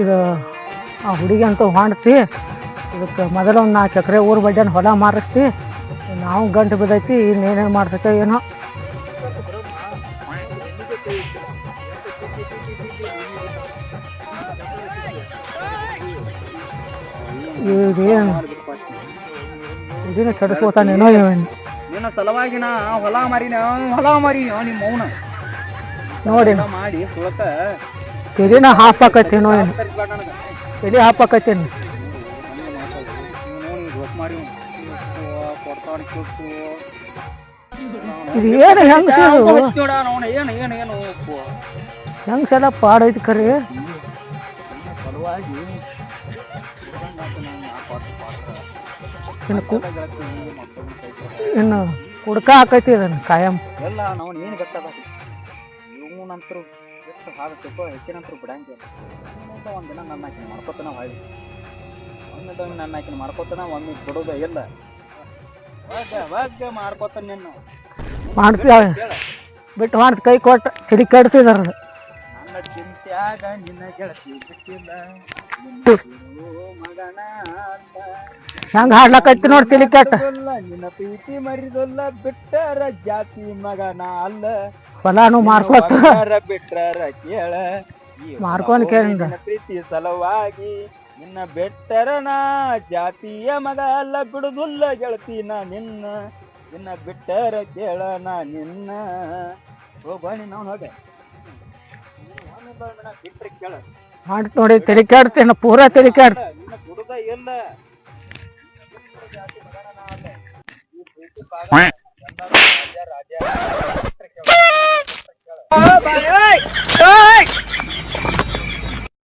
ಇದು ಆ ಹುಡುಗಿ ಅಂತ ಹೊಂಡ್ತಿ, ಇದಕ್ಕೆ ಮೊದಲ ಒಂದು ನಾಲ್ಕು ಎಕರೆ ಊರು ಬಡ್ಡಿನ ಹೊಲ ಮಾರಿಸ್ತಿ, ನಾವು ಗಂಟು ಬಿದ್ದೈತಿ ಇನ್ನೇನೇನು ಮಾಡ್ತೈತೆ ಏನೋ. ಇದೇನು? ಇದನ್ನ ಕೆಡಿಸ್ಕೋತಾನೇನೋ ಇವನ್. ನಿನ್ನ ಸಲುವಾಗಿ ನಾ ಹೊಲ ಮಾರಿನ ಹೊಲ ಮಾರಿನ ನಿಮ್ಮ ಮೌನ ನೋಡಿ. ಮಾಡಿ ಸುಳಕ ತೆಲಿನ ಹಾಪಾಕತ್ತೇನೋ ಏನು? ತಲೆ ಹಾಪಾಕತ್ತೇನು? ಇದು ಏನು ಏನು ಏನು ಹೆಂಗ್ಸೆಲ್ಲ ಪಾಡೈತಿ ಕರಿ? ಇನ್ನು ಕುಡ್ಕ ಹಾಕೈತಿ ಇದನ್ನು ಕಾಯಂ. ಎಲ್ಲ ನಾವು ಏನು ಗೊತ್ತದ ಇವನಂತರು ಎಷ್ಟು ಹಾಕಬೇಕು ಹೆಚ್ಚಿನಂತರು ಬಿಡಂಗಿಲ್ಲ. ಇನ್ನೊಂದು ಒಂದು ದಿನ ನನ್ನ ಆಕಿನ ಮಾಡ್ಕೊತಾನ ಹೊಳ್ಳಿ. ಒಂದೊಂದು ನನ್ನ ಆಕಿನ ಮಾಡ್ಕೊತಾನ ಒಮ್ಮೆ ಬಿಡೋದ ಇಲ್ಲ. ಮಾಡ್ಕೋತಾನೆ ವಾಗ ಮಾಡ್ಕೊತಾನೆ ನಿನ್ನ. ಮಾಡ್ತೀಯ? ಬಿಟ್ಟು ಮಾಡ್ತ ಕೈ ಕೊಟ್ಟು ಕಿಡಿ ಕೆಡ್ಸಿದಾರ. ನನ್ನ ಚಿಂತ್ಯಾಗ ನಿನ್ನ ಗೆಳತಿ ಬಿಟ್ಟಿಲ್ಲ. ಮಗನ. ಹೆಂಗ್ ಹಾಡ್ಲಕೈತಿ ನೋಡಿ ತಿಳಿ ಕೆಟ್ಟ. ನಿನ್ನ ಪ್ರೀತಿ ಮರಿದೊಲ್ಲ ಬಿಟ್ಟರ ಜಾತಿ ಮಗನ ಅಲ್ಲ. ಹೊಲಾನು ಮಾರ್ಕೋತ ಬಿಟ್ರರ ಕೇಳ ಈ ಮಾರ್ಕೊಂಡ್ ಕೇಳಿಂದ. ಪ್ರೀತಿ ಸಲುವಾಗಿ ನಿನ್ನ ಬೆಟ್ಟರ ನಾ ಜಾತಿಯ ಮಗ ಅಲ್ಲ ಬಿಡುದಿಲ್ಲ ನಾ ನಿನ್ನ. ನಿನ್ನ ಬಿಟ್ಟರ ಕೇಳ ನಾ ನಿನ್ನ. ಹೋಗಿ ನಾವು ಹೋಗ ಬಿಟ್ರೆ ಕೇಳ ಮಾಡಿ ನೋಡಿ ತಲೆ ಕೆಡ್ತೇನ ಪೂರಾ ತಲೆ ಕೆಡ್ತ ನಿನ್ನ ಬಿಡುದ ಇಲ್ಲ. ಜಾತಿ ಮಗನ Ờ, bà ơi! Ơi!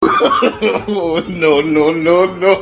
no, no, no, no.